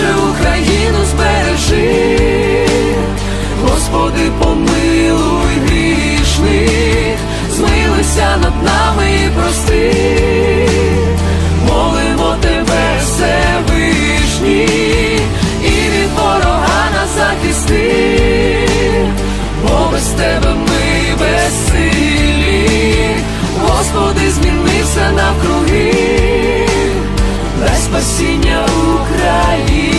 Боже, Україну збережи, Господи, помилуй грішних, змилися над нами і прости, молимо тебе, Всевишній, і від ворога нас захисти, бо без тебе ми безсилі, Господи, зміни все навкруги, спасіння Україні,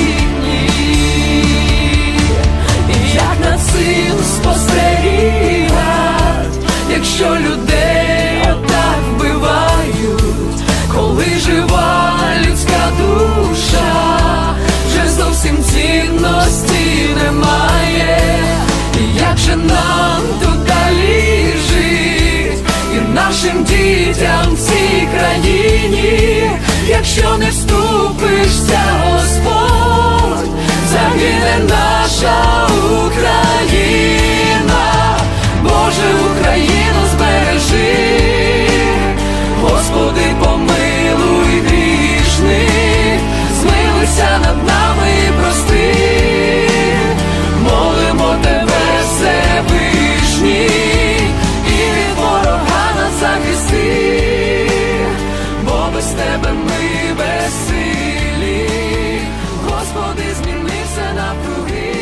нашим дітям в цій країні, якщо не вступишся, Господь, Господи, зміни все навкруги,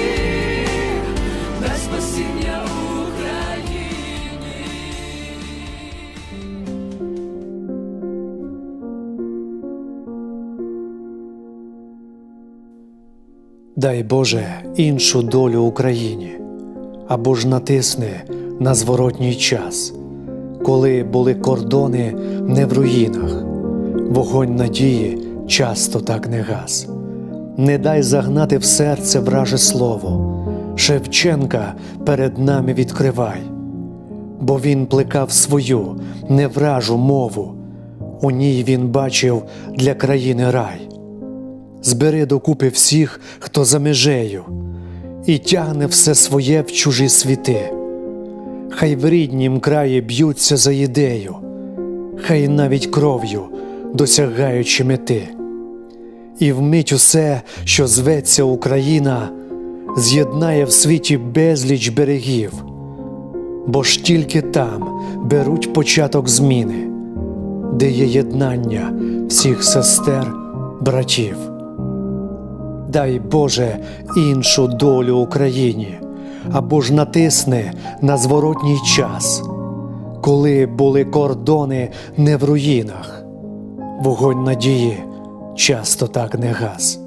дай спасіння Україні. Дай Боже іншу долю Україні, або ж натисни на зворотній час, коли були кордони не в руїнах, вогонь надії часто так не гас. Не дай загнати в серце враже слово, Шевченка перед нами відкривай, бо він плекав свою невражу мову, у ній він бачив для країни рай збери докупи всіх, хто за межею, і тягне все своє в чужі світи. Хай в ріднім краї б'ються за ідею, хай навіть кров'ю досягаючи мети. І вмить усе, що зветься Україна, з'єднає в світі безліч берегів, бо ж тільки там беруть початок зміни, де є єднання всіх сестер, братів. Дай Боже іншу долю Україні, або ж натисни на зворотній час, коли були кордони не в руїнах, вогонь надії часто так не гас.